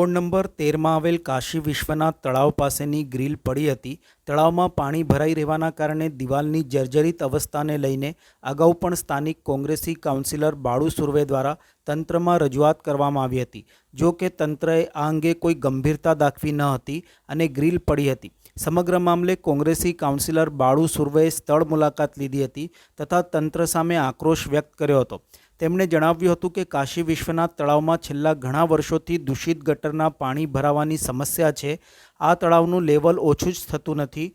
Ward number તેરમાં આવેલ કાશી વિશ્વનાથ તળાવ પાસેની ગ્રીલ પડી હતી. તળાવમાં પાણી ભરાઈ રહેવાના કારણે દિવાલની જર્જરિત અવસ્થાને લઈને અગાઉ પણ સ્થાનિક કોંગ્રેસી કાઉન્સિલર બાળુ સુર્વે દ્વારા તંત્રમાં રજૂઆત કરવામાં આવી હતી. જો કે તંત્રએ આ અંગે કોઈ ગંભીરતા દાખવી ન હતી અને ગ્રીલ પડી હતી. સમગ્ર મામલે કોંગ્રેસી કાઉન્સિલર બાળુ સુર્વેએ સ્થળ મુલાકાત લીધી હતી તથા તંત્ર સામે આક્રોશ વ્યક્ત કર્યો હતો. તેમણે જણાવ્યું હતું કે કાશી વિશ્વનાથ તળાવમાં છેલ્લા ઘણા વર્ષોથી દૂષિત ગટરના પાણી ભરાવાની સમસ્યા છે. આ તળાવનું લેવલ ઓછું જ થતું નથી.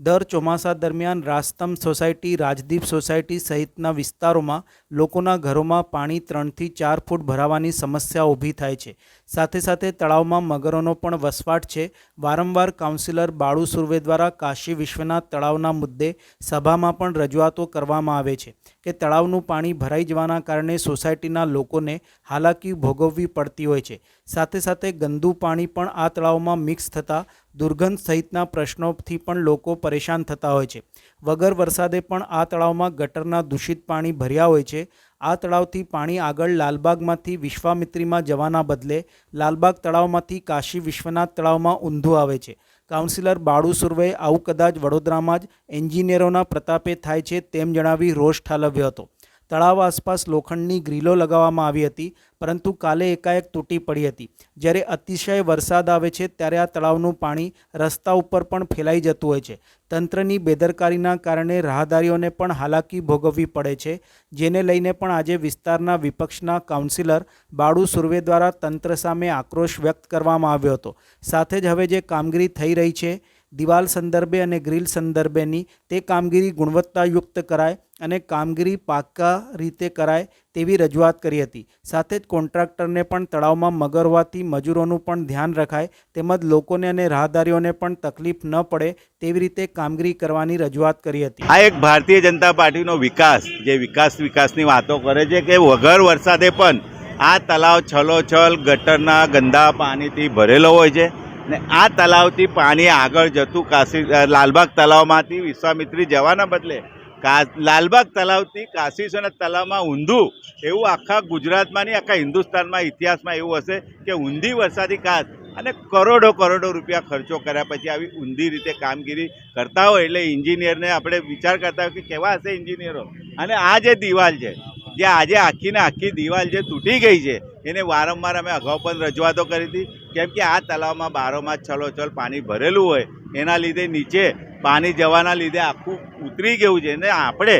દર ચોમાસા દરમિયાન રાસ્તમ સોસાયટી, રાજદીપ સોસાયટી સહિતના વિસ્તારોમાં લોકોના ઘરોમાં પાણી ત્રણથી ચાર ફૂટ ભરાવાની સમસ્યા ઊભી થાય છે. સાથે સાથે તળાવમાં મગરોનો પણ વસવાટ છે. વારંવાર કાઉન્સિલર બાળુ સુર્વે દ્વારા કાશી વિશ્વનાથ તળાવના મુદ્દે સભામાં પણ રજૂઆતો કરવામાં આવે છે. કે તળાવનું પાણી ભરાઈ જવાના કારણે સોસાયટીના લોકોને હાલાકી ભોગવવી પડતી હોય છે. સાથે સાથે ગંદુ પાણી પણ આ તળાવમાં મિક્સ થતાં દુર્ગંધ સહિતના પ્રશ્નોથી પણ લોકો પરેશાન થતા હોય છે. વગર વરસાદે પણ આ તળાવમાં ગટરના દૂષિત પાણી ભર્યા હોય છે. આ તળાવથી પાણી આગળ લાલબાગમાંથી વિશ્વામિત્રીમાં જવાના બદલે લાલબાગ તળાવમાંથી કાશી વિશ્વનાથ તળાવમાં ઊંધું આવે છે. કાઉન્સિલર બાળુ સુર્વેએ આવું કદાચ વડોદરામાં જ એન્જિનિયરોના પ્રતાપે થાય છે તેમ જણાવી રોષ ઠાલવ્યો હતો. તળાવ આસપાસ લોખંડની ગ્રીલો લગાવવામાં આવી હતી, પરંતુ કાલે એકાએક તૂટી પડી હતી. જ્યારે અતિશય વરસાદ આવે છે, ત્યારે આ તળાવનું પાણી રસ્તા ઉપર પણ ફેલાઈ જતું હોય છે. તંત્રની બેદરકારીના કારણે રાહદારીઓને પણ હાલાકી ભોગવવી પડે છે, જેને લઈને પણ આજે વિસ્તારના વિપક્ષના કાઉન્સિલર બાળુ સુર્વે દ્વારા તંત્ર સામે આક્રોશ વ્યક્ત કરવામાં આવ્યો હતો. સાથે જ હવે જે કામગીરી થઈ રહી છે દિવાલ સંદર્ભે અને ગ્રીલ સંદર્ભેની તે કામગીરી ગુણવત્તાયુક્ત કરાય અને કામગીરી પાકા રીતે કરાય તેવી રજૂઆત કરી હતી. સાથે જ કોન્ટ્રાક્ટરને પણ તળાવમાં મગર હોવાથી મજૂરોનું પણ ધ્યાન રખાય, તેમજ લોકોને અને રાહદારીઓને પણ તકલીફ ન પડે તેવી રીતે કામગીરી કરવાની રજૂઆત કરી હતી. આ એક ભારતીય જનતા પાર્ટીનો વિકાસ, જે વિકાસ વિકાસની વાતો કરે છે કે વગર વરસાદે પણ આ તલાવ છલોછલ, ગટરના ગંદા પાણીથી ભરેલો હોય છે. ને આ તલાવથી પાણી આગળ જતું કાશી લાલબાગ તલાવમાંથી વિશ્વામિત્રી જવાના બદલે કા, લાલબાગ તલાવથી કાશીસોના તલાવમાં ઊંધું, એવું આખા ગુજરાતમાં નહીં આખા હિન્દુસ્તાનમાં ઇતિહાસમાં એવું હશે કે ઊંધી વરસાદી કાશ અને કરોડો કરોડો રૂપિયા ખર્ચો કર્યા પછી આવી ઊંધી રીતે કામગીરી કરતા હોય એટલે એન્જિનિયરને આપણે વિચાર કરતા હોય કે કેવા હશે એન્જિનિયરો? અને આ જે દિવાલ છે, જે આજે આખીને આખી દિવાલ જે તૂટી ગઈ છે, એને વારંવાર અમે અગાઉ પણ રજૂઆતો કરી હતી. કેમ કે આ તળાવમાં બારોમાં છલોછલ પાણી ભરેલું હોય, એના લીધે નીચે પાણી જવાના લીધે આખું ઉતરી ગયું છે. ને આપણે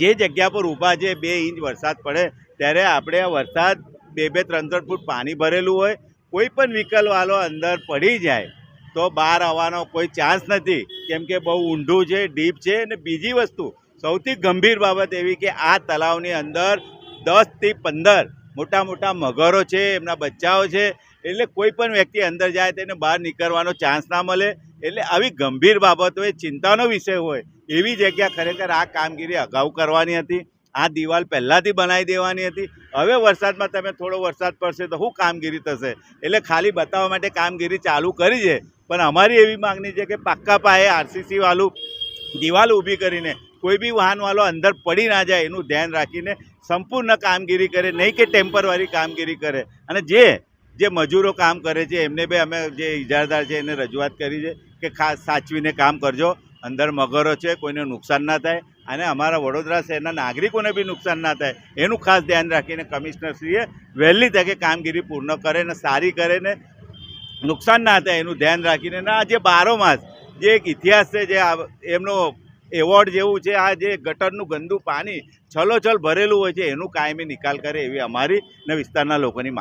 જે જગ્યા પર ઊભા છે, બે ઇંચ વરસાદ પડે, ત્યારે આપણે વરસાદ બે બે, ત્રણ ત્રણ ફૂટ પાણી ભરેલું હોય, કોઈ પણ વિકલવાલો અંદર પડી જાય, તો બહાર આવવાનો કોઈ ચાન્સ નથી. કેમ કે બહુ ઊંડું છે, ડીપ છે અને બીજી વસ્તુ, સૌથી ગંભીર બાબત એવી કે આ તળાવની અંદર દસથી પંદર મોટા મોટા મગરો છે, એમના બચ્ચાઓ છે એટલે કોઈ પણ વ્યક્તિ અંદર જાય તેને બહાર નીકળવાનો ચાન્સ ના મળે. એટલે આવી ગંભીર બાબતો એ ચિંતાનો વિષય હોય, એવી જગ્યા ખરેખર આ કામગીરી અગાઉ કરવાની હતી. આ દિવાલ પહેલાંથી બનાવી દેવાની હતી. હવે વરસાદમાં તમે થોડો વરસાદ પડશે તો શું કામગીરી થશે? એટલે ખાલી બતાવવા માટે કામગીરી ચાલુ કરી છે. પણ અમારી એવી માગણી છે કે પાક્કા પાયે આરસીસી વાળું દિવાલ ઊભી કરીને કોઈ બી વાહનવાળો અંદર પડી ના જાય એનું ધ્યાન રાખીને સંપૂર્ણ કામગીરી કરે, નહીં કે ટેમ્પરરી કામગીરી કરે. અને જે જે મજૂરો કામ કરે છે, એમને બી અમે જે ઇજારદાર છે એને રજૂઆત કરી છે કે ખાસ સાચવીને કામ કરજો. અંદર મગરો છે, કોઈને નુકસાન ના થાય અને અમારા વડોદરા શહેરના નાગરિકોને બી નુકસાન ના થાય. એનું ખાસ ધ્યાન રાખીને કમિશનરશ્રીએ વહેલી તકે કામગીરી પૂર્ણ કરે ને સારી કરે ને નુકસાન ના થાય એનું ધ્યાન રાખીને. આ જે બારોમાસ જે એક ઇતિહાસ છે, જે એમનો એવોર્ડ જેવું છે, આ જે ગટરનું ગંદુ પાણી છલોછલ ભરેલું હોય છે, એનું કાયમી નિકાલ કરે એવી અમારી ને વિસ્તારના લોકોની માંગ